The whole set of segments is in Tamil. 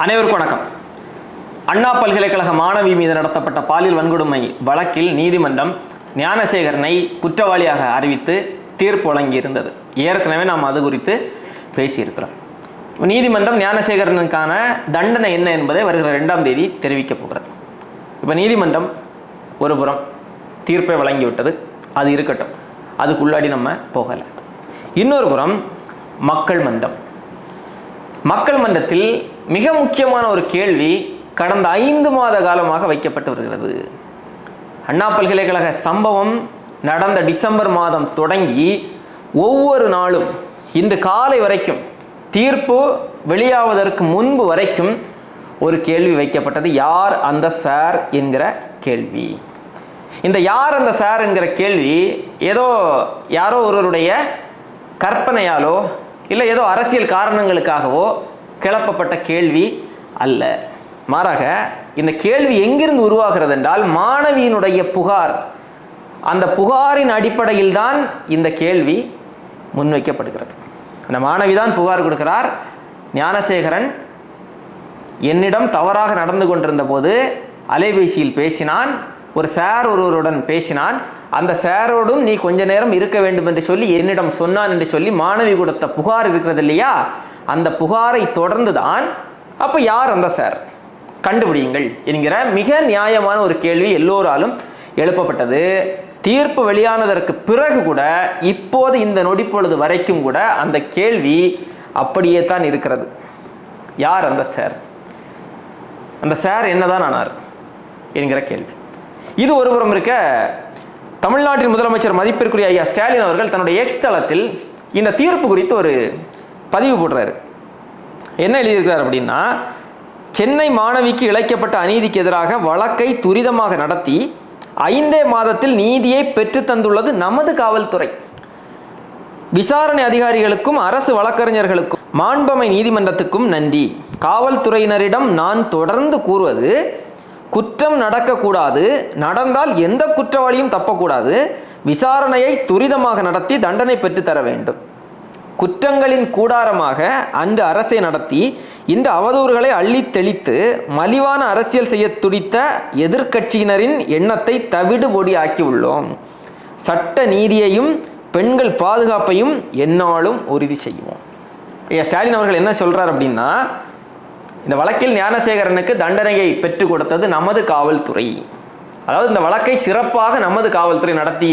அனைவருக்கும் வணக்கம். அண்ணா பல்கலைக்கழக மாணவி மீது நடத்தப்பட்ட பாலியல் வன்கொடுமை வழக்கில் நீதிமன்றம் ஞானசேகரனை குற்றவாளியாக அறிவித்து தீர்ப்பு வழங்கியிருந்தது. ஏற்கனவே நாம் அது குறித்து பேசியிருக்கிறோம். நீதிமன்றம் ஞானசேகரனுக்கான தண்டனை என்ன என்பதை வருகிற ரெண்டாம் தேதி தெரிவிக்கப் போகிறது. இப்போ நீதிமன்றம் ஒரு புறம் தீர்ப்பை வழங்கிவிட்டது. அது இருக்கட்டும். அதுக்குள்ளாடி நம்ம போகலை. இன்னொரு புறம் மக்கள் மன்றம். மக்கள் மன்றத்தில் மிக முக்கியமான ஒரு கேள்வி கடந்த ஐந்து மாத காலமாக வைக்கப்பட்டு வருகிறது. அண்ணா பல்கலைக்கழக சம்பவம் நடந்த டிசம்பர் மாதம் தொடங்கி ஒவ்வொரு நாளும் இன்று காலை வரைக்கும் தீர்ப்பு வெளியாவதற்கு முன்பு வரைக்கும் ஒரு கேள்வி வைக்கப்பட்டது. யார் அந்த சார் என்கிற கேள்வி. இந்த யார் அந்த சார் என்கிற கேள்வி ஏதோ யாரோ ஒருவருடைய கற்பனையாலோ இல்லை ஏதோ அரசியல் காரணங்களுக்காகவோ கிளப்பப்பட்ட கேள்வி அல்ல. மாறாக இந்த கேள்வி எங்கிருந்து உருவாகிறது என்றால் மாணவியினுடைய புகார் அந்த புகாரின் அடிப்படையில் தான் இந்த கேள்வி முன்வைக்கப்படுகிறது. அந்த மாணவி தான் புகார் கொடுக்கிறார். ஞானசேகரன் என்னிடம் தவறாக நடந்து கொண்டிருந்த போது அலைபேசியில் பேசினான் ஒரு சார் ஒருவருடன் பேசினான். அந்த சாரோடும் நீ கொஞ்ச நேரம் இருக்க வேண்டும் என்று சொல்லி என்னிடம் சொன்னான் என்று சொல்லி மாணவி கொடுத்த புகார் இருக்கிறது இல்லையா? அந்த புகாரை தொடர்ந்து தான் அப்போ யார் அந்த சார்? கண்டுபிடியுங்கள் என்கிற மிக நியாயமான ஒரு கேள்வி எல்லோராலும் எழுப்பப்பட்டது. தீர்ப்பு வெளியானதற்கு பிறகு கூட இப்போது இந்த நொடிப்பொழுது வரைக்கும் கூட அந்த கேள்வி அப்படியே தான் இருக்கிறது. யார் அந்த சார்? அந்த சார் என்னதான் ஆனார்? என்கிற கேள்வி. இது ஒருபுறம் இருக்க தமிழ்நாட்டின் முதலமைச்சர் மதிப்பிற்குரிய ஐயா ஸ்டாலின் அவர்கள் தன்னுடைய எக்ஸ் தளத்தில் இந்த தீர்ப்பு குறித்து ஒரு பதிவு போடுறாரு. என்ன எழுதியிருக்கிறார் அப்படின்னா சென்னை மாணவிக்கு இழைக்கப்பட்ட அநீதிக்கு எதிராக வழக்கை துரிதமாக நடத்தி ஐந்தே மாதத்தில் நீதியை பெற்று தந்துள்ளது நமது காவல்துறை. விசாரணை அதிகாரிகளுக்கும் அரசு வழக்கறிஞர்களுக்கும் மாண்பமை நீதிமன்றத்துக்கும் நன்றி. காவல்துறையினரிடம் நான் தொடர்ந்து கூறுவது குற்றம் நடக்கக்கூடாது. நடந்தால் எந்த குற்றவாளியும் தப்பக்கூடாது. விசாரணையை துரிதமாக நடத்தி தண்டனை பெற்றுத்தர வேண்டும். குற்றங்களின் கூடாரமாக அன்று அரசை நடத்தி இன்று அவதூறுகளை அள்ளித் தெளித்து மலிவான அரசியல் செய்ய துடித்த எதிர்க்கட்சியினரின் எண்ணத்தை தவிடு பொடியாக்கி சட்ட நீதியையும் பெண்கள் பாதுகாப்பையும் என்னாலும் உறுதி செய்வோம். ஸ்டாலின் அவர்கள் என்ன சொல்கிறார் அப்படின்னா இந்த வழக்கில் ஞானசேகரனுக்கு தண்டனையை பெற்றுக் கொடுத்தது நமது காவல்துறை. அதாவது இந்த வழக்கை சிறப்பாக நமது காவல்துறை நடத்தி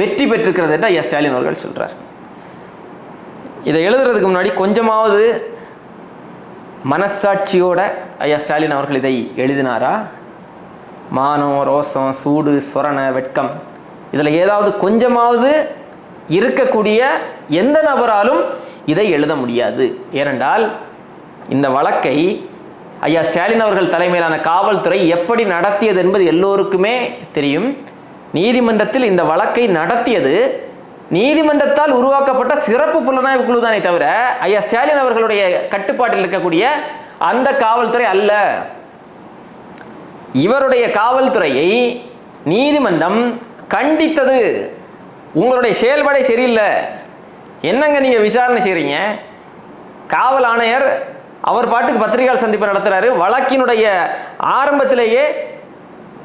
வெற்றி பெற்றிருக்கிறது என்று ஐயா ஸ்டாலின் அவர்கள் சொல்றார். இதை எழுதுறதுக்கு முன்னாடி கொஞ்சமாவது மனசாட்சியோட ஐயா ஸ்டாலின் அவர்கள் இதை எழுதினாரா? மானம் ரோசம் சூடு சொரண வெட்கம். இதில் ஏதாவது கொஞ்சமாவது இருக்கக்கூடிய எந்த நபராலும் இதை எழுத முடியாது. ஏனென்றால் இந்த வழக்கை ஐயா ஸ்டாலின் அவர்கள் தலைமையிலான காவல்துறை எப்படி நடத்தியது என்பது எல்லோருக்குமே தெரியும். நீதிமன்றத்தில் இந்த வழக்கை நடத்தியது நீதிமன்றத்தால் உருவாக்கப்பட்ட சிறப்பு புலனாய்வு குழு தானே தவிர ஐயா ஸ்டாலின் அவர்களுடைய கட்டுப்பாட்டில் இருக்கக்கூடிய அந்த காவல்துறை அல்ல. இவருடைய காவல்துறையை நீதிமன்றம் கண்டித்தது. உங்களுடைய செயல்பாடே சரியில்லை. என்னங்க நீங்கள் விசாரணை செய்கிறீங்க காவல் ஆணையர் அவர் பாட்டுக்கு பத்திரிகையாளர் சந்திப்பு நடத்துகிறாரு வழக்கினுடைய ஆரம்பத்திலேயே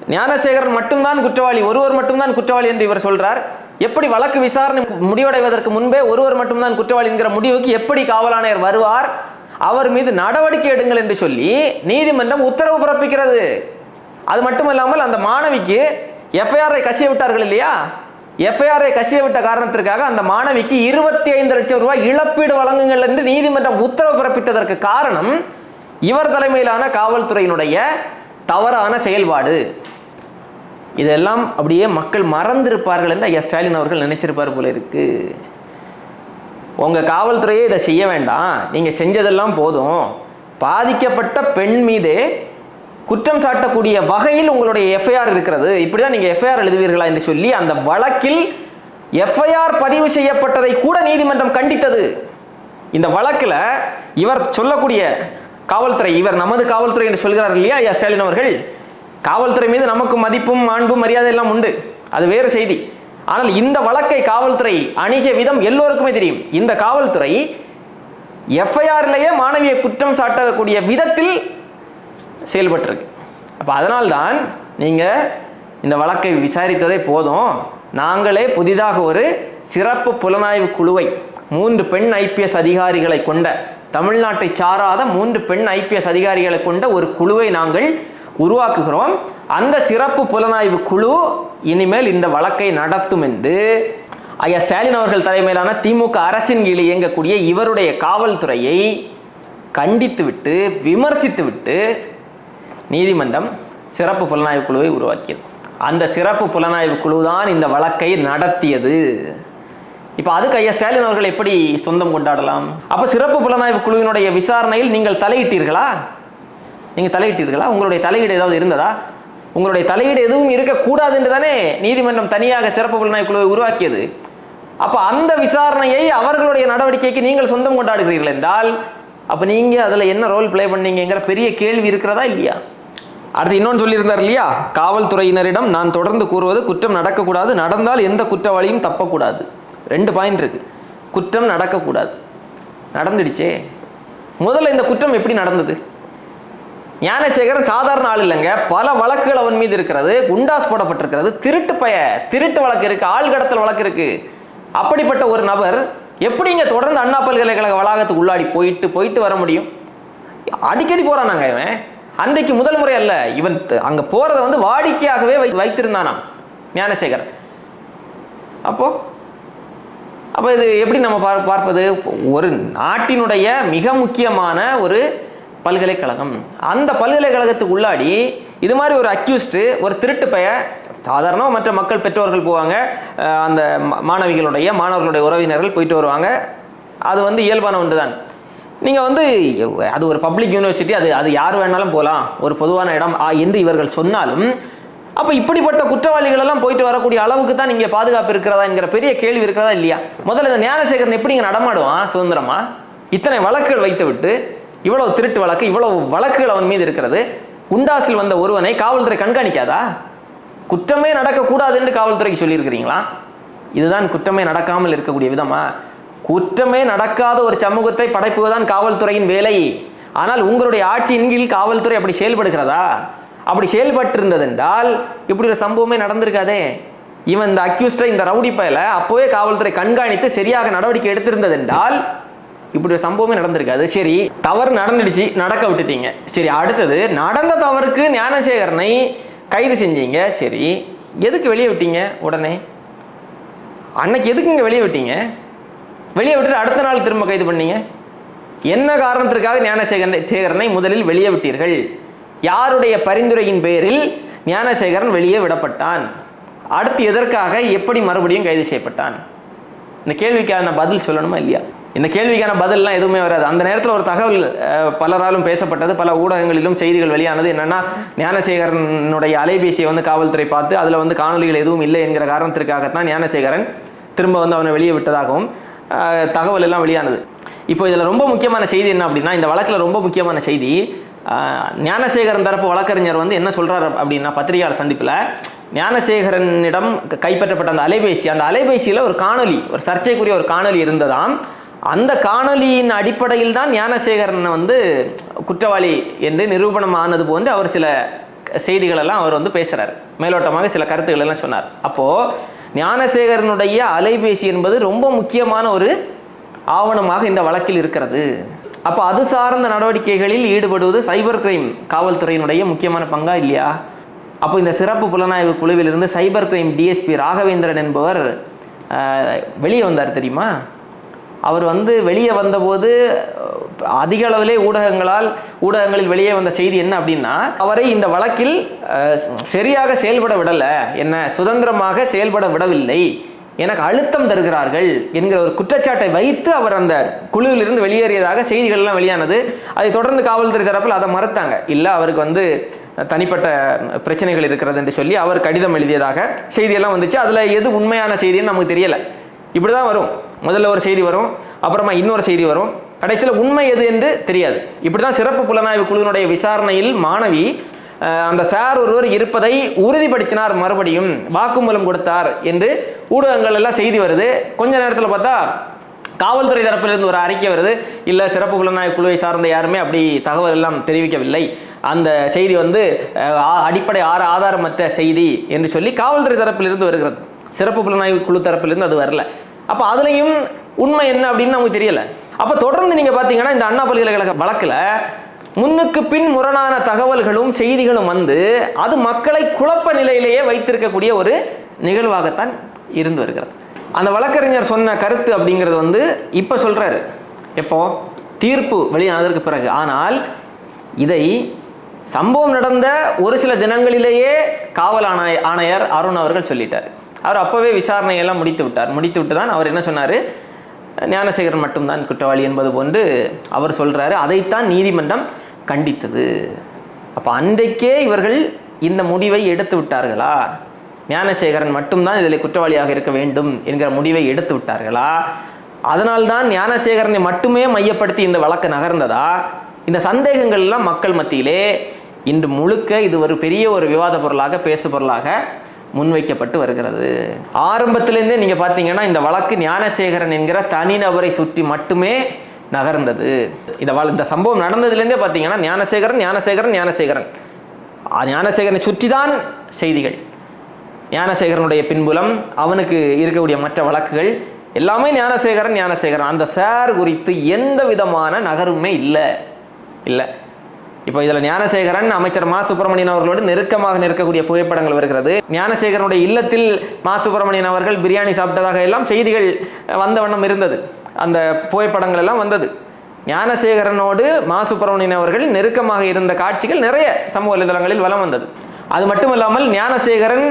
ஞானசேகரன் மட்டும்தான் குற்றவாளி ஒருவர் மட்டும்தான் குற்றவாளி என்று இவர் சொல்றார். எப்படி வழக்கு விசாரணை முடிவடைவதற்கு முன்பே ஒருவர் மட்டும்தான் குற்றவாளி என்கிற முடிவுக்கு எப்படி காவலாணையர் வருவார்? அவர் மீது நடவடிக்கை எடுங்கள் என்று சொல்லி நீதிமன்றம் உத்தரவு பிறப்பிக்கிறது. அது மட்டுமல்லாமல் அந்த மாணவிக்கு எஃப்ஐஆரை கசிய விட்டார்கள் இல்லையா? எஃப்ஐஆரை கசிய விட்ட காரணத்திற்காக அந்த மாணவிக்கு இருபத்தி ஐந்து லட்சம் ரூபாய் இழப்பீடு வழங்குங்கள் என்று நீதிமன்றம் உத்தரவு பிறப்பித்ததற்கு காரணம் இவர் தலைமையிலான காவல்துறையினுடைய தவறான செயல்பாடு. இதெல்லாம் அப்படியே மக்கள் மறந்திருப்பார்கள் என்று ஐயா ஸ்டாலின் அவர்கள் நினைச்சிருப்பார் போல இருக்கு. உங்க காவல்துறையே இதை செய்ய வேண்டாம். நீங்க செஞ்சதெல்லாம் போதும். பாதிக்கப்பட்ட பெண் மீதே குற்றம் சாட்டக்கூடிய வகையில் உங்களுடைய எஃப்ஐஆர் இருக்கிறது. இப்படிதான் நீங்க எஃப்ஐஆர் எழுதுவீர்களா என்று சொல்லி அந்த வழக்கில் எஃப்ஐஆர் பதிவு செய்யப்பட்டதை கூட நீதிமன்றம் கண்டித்தது. இந்த வழக்கில் இவர் சொல்லக்கூடிய காவல்துறை இவர் நமது காவல்துறை என்று சொல்கிறார் இல்லையா? ஐயா ஸ்டாலின் அவர்கள். காவல்துறை மீது நமக்கு மதிப்பும் மாண்பும் மரியாதை எல்லாம் உண்டு. அது வேறு செய்தி. ஆனால் இந்த வழக்கை காவல்துறை அணுகிய விதம் எல்லோருக்குமே தெரியும். இந்த காவல்துறை எஃப்ஐஆர்லேயே மாணவியை குற்றம் சாட்டக்கூடிய விதத்தில் செயல்பட்டிருக்கு. அப்போ அதனால்தான் நீங்கள் இந்த வழக்கை விசாரித்ததே போதும். நாங்களே புதிதாக ஒரு சிறப்பு புலனாய்வு குழுவை மூன்று பெண் ஐபிஎஸ் அதிகாரிகளை கொண்ட தமிழ்நாட்டை சாராத மூன்று பெண் ஐபிஎஸ் அதிகாரிகளை கொண்ட ஒரு குழுவை நாங்கள் உருவாக்குகிறோம். அந்த சிறப்பு புலனாய்வு குழு இனிமேல் இந்த வழக்கை நடத்தும் என்று ஐயா ஸ்டாலின் அவர்கள் தலைமையிலான திமுக அரசின் கீழ் இயங்கக்கூடிய இவருடைய காவல்துறையை கண்டித்துவிட்டு விமர்சித்துவிட்டு நீதிமன்றம் சிறப்பு புலனாய்வு குழுவை உருவாக்கியது. அந்த சிறப்பு புலனாய்வு குழு தான் இந்த வழக்கை நடத்தியது. இப்போ அதுக்கு ஐயா ஸ்டாலின் அவர்கள் எப்படி சொந்தம் கொண்டாடலாம்? அப்போ சிறப்பு புலனாய்வு குழுவினுடைய விசாரணையில் நீங்கள் தலையிட்டீர்களா? நீங்கள் தலையிட்டீர்களா? உங்களுடைய தலையீடு ஏதாவது இருந்ததா? உங்களுடைய தலையீடு எதுவும் இருக்கக்கூடாது என்று தானே நீதிமன்றம் தனியாக சிறப்பு புலனாய்வு குழுவை உருவாக்கியது. அப்போ அந்த விசாரணையை அவர்களுடைய நடவடிக்கைக்கு நீங்கள் சொந்தம் கொண்டாடுகிறீர்கள் என்றால் அப்போ நீங்கள் அதில் என்ன ரோல் ப்ளே பண்ணீங்கங்கிற பெரிய கேள்வி இருக்கிறதா இல்லையா? அடுத்து இன்னொன்று சொல்லியிருந்தார் இல்லையா? காவல்துறையினரிடம் நான் தொடர்ந்து கூறுவது குற்றம் நடக்கக்கூடாது. நடந்தால் எந்த குற்றவாளியும் தப்பக்கூடாது. ரெண்டு பாயிண்ட் இருக்கு. குற்றம் நடக்கக்கூடாது. நடந்துடுச்சே. முதல்ல இந்த குற்றம் எப்படி நடந்தது? ஞானசேகரன் சாதாரண ஆள் இல்லைங்க. பல வழக்குகள் அவன் மீது இருக்கிறது. குண்டாஸ் போடப்பட்டிருக்கிறது. திருட்டு பய திருட்டு வழக்கு இருக்கு. ஆள் கடத்தல் வழக்கு இருக்கு. அப்படிப்பட்ட ஒரு நபர் எப்படிங்க தொடர்ந்து அண்ணா பல்கலைக்கழக வளாகத்துக்கு உள்ளாடி போயிட்டு போயிட்டு வர முடியும்? அடிக்கடி போறானாங்க இவன். அன்றைக்கு முதல் முறை அல்ல இவன் த- அங்க வந்து வாடிக்கையாகவே வை வைத்திருந்தானாம் ஞானசேகர் அப்போ அப்போ இது எப்படி நம்ம பார் பார்ப்பது? ஒரு நாட்டினுடைய மிக முக்கியமான ஒரு பல்கலைக்கழகம். அந்த பல்கலைக்கழகத்துக்கு உள்ளாடி இது மாதிரி ஒரு அக்யூஸ்டு ஒரு திருட்டு பெயர் சாதாரணமாக மற்ற மக்கள் பெற்றோர்கள் போவாங்க அந்த மாணவிகளுடைய மாணவர்களுடைய உறவினர்கள் போயிட்டு வருவாங்க. அது வந்து இயல்பான ஒன்று தான் நீங்கள் வந்து அது ஒரு பப்ளிக் யூனிவர்சிட்டி அது அது யார் வேணாலும் போகலாம் ஒரு பொதுவான இடம் ஆ, என்று இவர்கள் சொன்னாலும் அப்போ இப்படிப்பட்ட குற்றவாளிகளெல்லாம் போயிட்டு வரக்கூடிய அளவுக்கு தான் நீங்கள் பாதுகாப்பு இருக்கிறதா என்கிற பெரிய கேள்வி இருக்கிறதா இல்லையா? முதல்ல இந்த ஞானசேகரன் எப்படி இங்கே நடமாடுவான் சுதந்திரமா? இத்தனை வழக்குகள் வைத்து விட்டு இவ்வளவு திருட்டு வழக்கு இவ்வளவு வழக்குகள் அவன் மீது இருக்கிறது. குண்டாசில் வந்த ஒருவனை காவல்துறை கண்காணிக்காதா? குற்றமே நடக்கக்கூடாதுன்னு காவல்துறைக்கு சொல்லியிருக்கிறீங்களா? இதுதான் குற்றமே நடக்காமல் இருக்கக்கூடிய விதமா? குற்றமே நடக்காத ஒரு சமூகத்தை படைப்புவதுதான் காவல்துறையின் வேலை. ஆனால் உங்களுடைய ஆட்சியின் கீழ் காவல்துறை அப்படி செயல்படுகிறதா? அப்படி செயல்பட்டிருந்தது என்றால் இப்படி ஒரு சம்பவமே நடந்திருக்காதே. இவன் இந்த அக்யூஸ்டை இந்த ரவுடி பயல அப்போவே காவல்துறை கண்காணித்து சரியாக நடவடிக்கை எடுத்திருந்தது என்றால் இப்படி ஒரு சம்பவமே நடந்திருக்காது. சரி தவறு நடந்துடுச்சு நடக்க விட்டுட்டீங்க. சரி அடுத்தது நடந்த தவறுக்கு ஞானசேகரனை கைது செஞ்சீங்க. சரி எதுக்கு வெளியே விட்டீங்க உடனே? அன்னைக்கு எதுக்குங்க வெளியே விட்டீங்க? வெளியே விட்டுட்டு அடுத்த நாள் திரும்ப கைது பண்ணீங்க? என்ன காரணத்திற்காக ஞானசேகரனை சேகரனை முதலில் வெளியே விட்டீர்கள்? யாருடைய பரிந்துரையின் பேரில் ஞானசேகரன் வெளியே விடப்பட்டான்? அடுத்து எதற்காக எப்படி மறுபடியும் கைது செய்யப்பட்டான்? இந்த கேள்விக்கான பதில் சொல்லணுமா இல்லையா? இந்த கேள்விக்கான பதில்லாம் எதுவுமே வராது. அந்த நேரத்தில் ஒரு தகவல் பலராலும் பேசப்பட்டது. பல ஊடகங்களிலும் செய்திகள் வெளியானது என்னன்னா ஞானசேகரனுடைய அலைபேசியை வந்து காவல்துறை பார்த்து அதில் வந்து காணொளிகள் எதுவும் இல்லை என்கிற காரணத்திற்காகத்தான் ஞானசேகரன் திரும்ப வந்து அவனை வெளியே விட்டதாகவும் தகவல் எல்லாம் வெளியானது. இப்போ இதில் ரொம்ப முக்கியமான செய்தி என்ன அப்படின்னா இந்த வழக்கில் ரொம்ப முக்கியமான செய்தி ஞானசேகரன் தரப்பு வழக்கறிஞர் வந்து என்ன சொல்கிறார் அப்படின்னா பத்திரிகையாளர் சந்திப்பில் ஞானசேகரனிடம் க- கைப்பற்றப்பட்ட அந்த அலைபேசி அந்த அலைபேசியில் ஒரு காணொலி ஒரு சர்ச்சைக்குரிய ஒரு காணொலி இருந்ததாம். அந்த காணொலியின் அடிப்படையில் தான் ஞானசேகரன் வந்து குற்றவாளி என்று நிரூபணம் ஆனது போன்று அவர் சில செய்திகளெல்லாம் அவர் வந்து பேசுகிறார் மேலோட்டமாக சில கருத்துக்கள் எல்லாம் சொன்னார். அப்போது ஞானசேகரனுடைய அலைபேசி என்பது ரொம்ப முக்கியமான ஒரு ஆவணமாக இந்த வழக்கில் இருக்கிறது. அப்போ அது சார்ந்த நடவடிக்கைகளில் ஈடுபடுவது சைபர் கிரைம் காவல்துறையினுடைய முக்கியமான பங்கா இல்லையா? அப்போ இந்த சிறப்பு புலனாய்வு குழுவிலிருந்து சைபர் கிரைம் டிஎஸ்பி ராகவேந்திரன் என்பவர் வெளியே வந்தார் தெரியுமா? அவர் வந்து வெளியே வந்தபோது அதிக அளவிலே ஊடகங்களால் ஊடகங்களில் வெளியே வந்த செய்தி என்ன அப்படின்னா அவரை இந்த வழக்கில் சரியாக செயல்பட விடலை என்ன சுதந்திரமாக செயல்பட விடவில்லை எனக்கு அழுத்தம் தருகிறார்கள் என்கிற ஒரு குற்றச்சாட்டை வைத்து அவர் அந்த குழுவிலிருந்து வெளியேறியதாக செய்திகள் எல்லாம் வெளியானது. அதை தொடர்ந்து காவல்துறை தரப்பில் அதை மறுத்தாங்க. இல்லை அவருக்கு வந்து தனிப்பட்ட பிரச்சனைகள் இருக்கிறது என்று சொல்லி அவர் கடிதம் எழுதியதாக செய்தியெல்லாம் வந்துச்சு. அதில் எது உண்மையான செய்தின்னு நமக்கு தெரியலை. இப்படி தான் வரும். முதல்ல ஒரு செய்தி வரும் அப்புறமா இன்னொரு செய்தி வரும். கடைசியில் உண்மை எது என்று தெரியாது. இப்படி தான் சிறப்பு புலனாய்வு குழுவினுடைய விசாரணையில் மாணவி அந்த சார் ஒருவர் இருப்பதை உறுதிப்படுத்தினார் மறுபடியும் வாக்குமூலம் கொடுத்தார் என்று ஊடகங்கள் எல்லாம் செய்தி வருது. கொஞ்ச நேரத்தில் பார்த்தா காவல்துறை தரப்பிலிருந்து ஒரு அறிக்கை வருது. இல்லை சிறப்பு புலனாய்வு குழுவை சார்ந்த யாருமே அப்படி தகவல் எல்லாம் தெரிவிக்கவில்லை. அந்த செய்தி வந்து ஆ- அடிப்படை ஆறு ஆதாரமற்ற செய்தி என்று சொல்லி காவல்துறை தரப்பிலிருந்து வருகிறது. சிறப்பு புலனாய்வு குழு தரப்பிலிருந்து அது வரல. அப்போ அதுலேயும் உண்மை என்ன அப்படின்னு நமக்கு தெரியல. அப்போ தொடர்ந்து நீங்கள் பார்த்தீங்கன்னா இந்த அண்ணா பல்கலைக்கழக வழக்கில் முன்னுக்கு பின் முரணான தகவல்களும் செய்திகளும் வந்து அது மக்களை குழப்ப நிலையிலேயே வைத்திருக்கக்கூடிய ஒரு நிகழ்வாகத்தான் இருந்து வருகிறது. அந்த வழக்கறிஞர் சொன்ன கருத்து அப்படிங்கிறது வந்து இப்போ சொல்கிறாரு எப்போ? தீர்ப்பு வெளியானதற்கு பிறகு. ஆனால் இதை சம்பவம் நடந்த ஒரு சில தினங்களிலேயே காவல் ஆணைய ஆணையர் அருண் அவர்கள் சொல்லிட்டார். அவர் அப்போவே விசாரணையெல்லாம் முடித்து விட்டார். முடித்து விட்டு தான் அவர் என்ன சொன்னார்? ஞானசேகரன் மட்டும்தான் குற்றவாளி என்பது போன்று அவர் சொல்கிறாரு அதைத்தான் நீதிமன்றம் கண்டித்தது. அப்போ அன்றைக்கே இவர்கள் இந்த முடிவை எடுத்து விட்டார்களா? ஞானசேகரன் மட்டும்தான் இதில் குற்றவாளியாக இருக்க வேண்டும் என்கிற முடிவை எடுத்து விட்டார்களா? அதனால்தான் ஞானசேகரனை மட்டுமே மையப்படுத்தி இந்த வழக்கு நகர்ந்ததா? இந்த சந்தேகங்கள்லாம் மக்கள் மத்தியிலே இன்று முழுக்க இது ஒரு பெரிய ஒரு விவாத பொருளாக பேசு பொருளாக முன்வைக்கப்பட்டு வருகிறது. ஆரம்பத்திலேருந்தே நீங்கள் பார்த்தீங்கன்னா இந்த வழக்கு ஞானசேகரன் என்கிற தனிநபரை சுற்றி மட்டுமே நகர்ந்தது. இந்த வழ- இந்த சம்பவம் நடந்ததுலேருந்தே பார்த்தீங்கன்னா ஞானசேகரன் ஞானசேகரன் ஞானசேகரன். ஞானசேகரனை சுற்றி தான் செய்திகள். ஞானசேகரனுடைய பின்புலம் அவனுக்கு இருக்கக்கூடிய மற்ற வழக்குகள் எல்லாமே ஞானசேகரன் ஞானசேகரன். அந்த சார் குறித்து எந்த விதமான நகருமே இல்லை. இல்லை. இப்போ இதில் ஞானசேகரன் அமைச்சர் மா. சுப்பிரமணியன் அவர்களோடு நெருக்கமாக நிற்கக்கூடிய புகைப்படங்கள் வருகிறது. ஞானசேகரனுடைய இல்லத்தில் மா. சுப்பிரமணியன் அவர்கள் பிரியாணி சாப்பிட்டதாக எல்லாம் செய்திகள் வந்த வண்ணம் இருந்தது. அந்த புகைப்படங்கள் எல்லாம் வந்தது. ஞானசேகரனோடு மா. சுப்பிரமணியன் அவர்கள் நெருக்கமாக இருந்த காட்சிகள் நிறைய சமூக வலைதளங்களில் வலம் வந்தது. அது மட்டுமல்லாமல் ஞானசேகரன்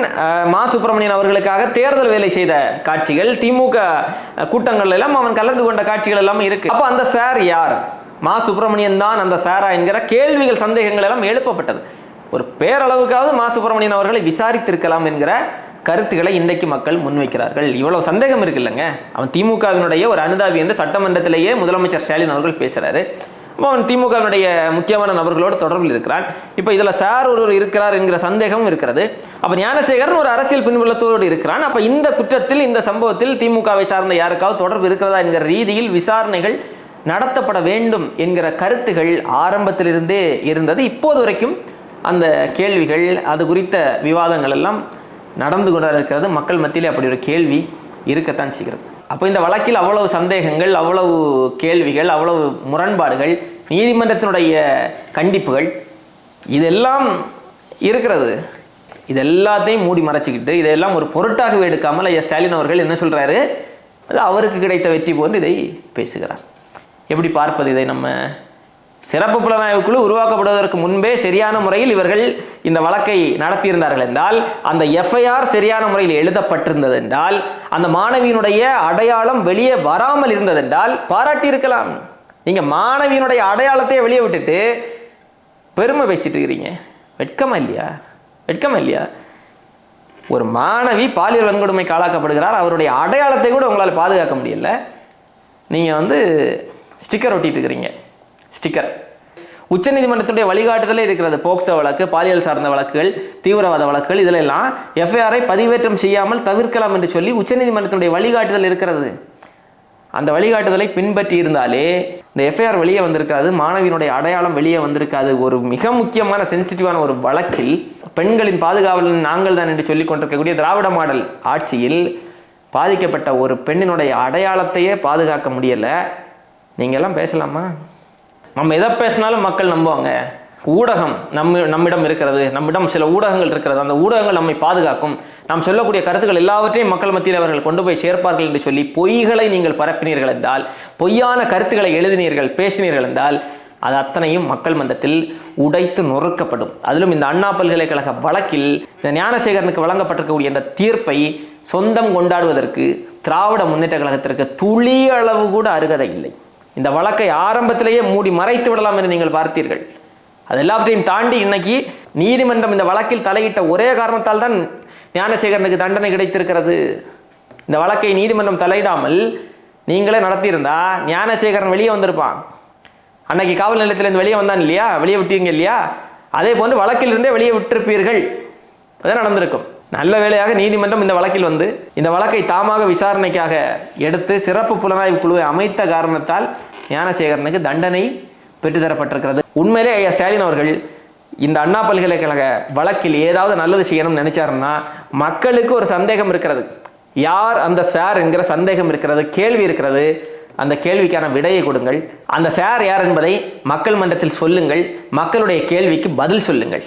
மா. சுப்பிரமணியன் அவர்களுக்காக தேர்தல் வேலை செய்த காட்சிகள் திமுக கூட்டங்கள் எல்லாம் அவன் கலந்து கொண்ட காட்சிகள் எல்லாம் இருக்கு. அப்போ அந்த சார் யார்? மா சுப்பிரமணியன் தான் அந்த சாரா என்கிற கேள்விகள் சந்தேகங்கள் எல்லாம் எழுப்பப்பட்டது. ஒரு பேரளவுக்காவது மா சுப்பிரமணியன் அவர்களை விசாரித்திருக்கலாம் என்கிற கருத்துக்களை இன்றைக்கு மக்கள் முன்வைக்கிறார்கள். இவ்வளவு சந்தேகம் இருக்குல்லங்க அவன் திமுகவினுடைய ஒரு அனுதாபி என்று சட்டமன்றத்திலேயே முதலமைச்சர் ஸ்டாலின் அவர்கள் பேசுறாரு. அப்போ அவன் திமுகவினுடைய முக்கியமான நபர்களோடு தொடர்பில் இருக்கிறான். இப்போ இதில் சார் ஒருவர் இருக்கிறார் என்கிற சந்தேகமும் இருக்கிறது. அப்போ ஞானசேகரன் ஒரு அரசியல் பின்புலத்தோடு இருக்கிறான். அப்போ இந்த குற்றத்தில் இந்த சம்பவத்தில் திமுகவை சார்ந்த யாருக்காவது தொடர்பு இருக்கிறதா என்கிற ரீதியில் விசாரணைகள் நடத்தப்பட வேண்டும் என்கிற கருத்துகள் ஆரம்பத்திலிருந்தே இருந்தது. இப்போது வரைக்கும் அந்த கேள்விகள் அது குறித்த விவாதங்கள் எல்லாம் நடந்து கொண்டு இருக்கிறது மக்கள் மத்தியிலே அப்படி ஒரு கேள்வி இருக்கத்தான் செய்கிறது. அப்போ இந்த வழக்கில் அவ்வளவு சந்தேகங்கள் அவ்வளவு கேள்விகள் அவ்வளவு முரண்பாடுகள் நீதிமன்றத்தினுடைய கண்டிப்புகள் இதெல்லாம் இருக்கிறது. இது எல்லாத்தையும் மூடி மறைச்சிக்கிட்டு இதெல்லாம் ஒரு பொருட்டாகவே எடுக்காமல் ஐயா ஸ்டாலின் அவர்கள் என்ன சொல்கிறாரு அது அவருக்கு கிடைத்த வெற்றி போன்று இதை பேசுகிறார். எப்படி பார்ப்பது இதை நம்ம சிறப்பு புலனாய்வு குழு உருவாக்கப்படுவதற்கு முன்பே சரியான முறையில் இவர்கள் இந்த வழக்கை நடத்தியிருந்தார்கள் என்றால் அந்த எஃப்ஐஆர் சரியான முறையில் எழுதப்பட்டிருந்தது என்றால் அந்த மாணவியினுடைய அடையாளம் வெளியே வராமல் இருந்ததென்றால் பாராட்டியிருக்கலாம். நீங்கள் நீங்க மாணவியினுடைய அடையாளத்தையே வெளியே விட்டுட்டு பெருமை பேசிட்டு இருக்கிறீங்க. வெட்கமா இல்லையா? வெட்கமா இல்லையா? ஒரு மாணவி பாலியல் வன்கொடுமைக்கு ஆளாக்கப்படுகிறார் அவருடைய அடையாளத்தை கூட உங்களால் பாதுகாக்க முடியல. நீங்கள் வந்து ஸ்டிக்கர் ஒட்டிட்டு இருக்கிறீங்க. ஸ்டிக்கர். உச்சநீதிமன்றத்துடைய வழிகாட்டுதலே இருக்கிறது. போக்சோ வழக்கு பாலியல் சார்ந்த வழக்குகள் தீவிரவாத வழக்குகள் இதில் எல்லாம் எஃப்ஐஆரை பதிவேற்றம் செய்யாமல் தவிர்க்கலாம் என்று சொல்லி உச்சநீதிமன்றத்துடைய வழிகாட்டுதல் இருக்கிறது. அந்த வழிகாட்டுதலை பின்பற்றி இருந்தாலே இந்த எஃப்ஐஆர் வெளியே வந்திருக்காது மாணவியினுடைய அடையாளம் வெளியே வந்திருக்காது. ஒரு மிக முக்கியமான சென்சிட்டிவான ஒரு வழக்கில் பெண்களின் பாதுகாவலன் நாங்கள் தான் என்று சொல்லிக் கொண்டிருக்கக்கூடிய திராவிட மாடல் ஆட்சியில் பாதிக்கப்பட்ட ஒரு பெண்ணினுடைய அடையாளத்தையே பாதுகாக்க முடியலை. நீங்கள்லாம் பேசலாமா? நம்ம எதை பேசினாலும் மக்கள் நம்புவாங்க. ஊடகம் நம்ம நம்மிடம் இருக்கிறது நம்மிடம் சில ஊடகங்கள் இருக்கிறது. அந்த ஊடகங்கள் நம்மை பாதுகாக்கும். நாம் சொல்லக்கூடிய கருத்துக்கள் எல்லாவற்றையும் மக்கள் மத்தியில் அவர்கள் கொண்டு போய் சேர்ப்பார்கள் என்று சொல்லி பொய்களை நீங்கள் பரப்பினீர்கள் என்றால் பொய்யான கருத்துக்களை எழுதினீர்கள் பேசினீர்கள் என்றால் அது அத்தனையும் மக்கள் மன்றத்தில் உடைத்து நொறுக்கப்படும். அதிலும் இந்த அண்ணா பல்கலைக்கழக வழக்கில் இந்த ஞானசேகரனுக்கு வழங்கப்பட்டிருக்கக்கூடிய இந்த தீர்ப்பை சொந்தம் கொண்டாடுவதற்கு திராவிட முன்னேற்ற கழகத்திற்கு துளி அளவு கூட அருகதை இல்லை. இந்த வழக்கை ஆரம்பத்திலேயே மூடி மறைத்து விடலாம் என்று நீங்கள் பார்த்தீர்கள். அது எல்லாவற்றையும் தாண்டி இன்னைக்கு நீதிமன்றம் இந்த வழக்கில் தலையிட்ட ஒரே காரணத்தால் தான் ஞானசேகரனுக்கு தண்டனை கிடைத்திருக்கிறது. இந்த வழக்கை நீதிமன்றம் தலையிடாமல் நீங்களே நடத்தியிருந்தா ஞானசேகரன் வெளியே வந்திருப்பான். அன்னைக்கு காவல் நிலையத்திலேருந்து வெளியே வந்தான் இல்லையா? வெளியே விட்டீங்க இல்லையா? அதே போன்று வழக்கிலிருந்தே வெளியே விட்டிருப்பீர்கள். அதான் நடந்திருக்கும். நல்ல வேளையாக நீதிமன்றம் இந்த வழக்கில் வந்து இந்த வழக்கை தாமாக விசாரணைக்காக எடுத்து சிறப்பு புலனாய்வு குழுவை அமைத்த காரணத்தால் ஞானசேகரனுக்கு தண்டனை பெற்றுத்தரப்பட்டிருக்கிறது. உண்மையிலே ஐயா ஸ்டாலின் அவர்கள் இந்த அண்ணா பல்கலைக்கழக வழக்கில் ஏதாவது நல்லது செய்யணும்னு நினைச்சாருன்னா மக்களுக்கு ஒரு சந்தேகம் இருக்கிறது. யார் அந்த சார் என்கிற சந்தேகம் இருக்கிறது கேள்வி இருக்கிறது அந்த கேள்விக்கான விடையை கொடுங்கள். அந்த சார் யார் என்பதை மக்கள் மன்றத்தில் சொல்லுங்கள் மக்களுடைய கேள்விக்கு பதில் சொல்லுங்கள்.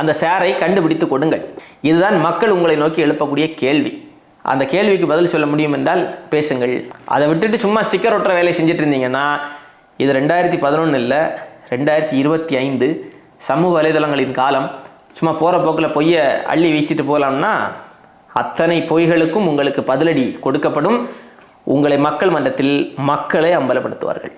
அந்த சேரை கண்டுபிடித்து கொடுங்கள். இதுதான் மக்கள் உங்களை நோக்கி எழுப்பக்கூடிய கேள்வி. அந்த கேள்விக்கு பதில் சொல்ல முடியும் என்றால் பேசுங்கள். அதை விட்டுட்டு சும்மா ஸ்டிக்கர் ஒட்டுற வேலையை செஞ்சுட்டு இருந்தீங்கன்னா இது ரெண்டாயிரத்தி பதினொன்று இல்லை ரெண்டாயிரத்தி இருபத்தி ஐந்து சமூக வலைதளங்களின் காலம் சும்மா போகிற போக்கில் பொய்யை அள்ளி வீசிட்டு போகலாம்னா அத்தனை பொய்களுக்கும் உங்களுக்கு பதிலடி கொடுக்கப்படும். உங்களை மக்கள் மன்றத்தில் மக்களை அம்பலப்படுத்துவார்கள்.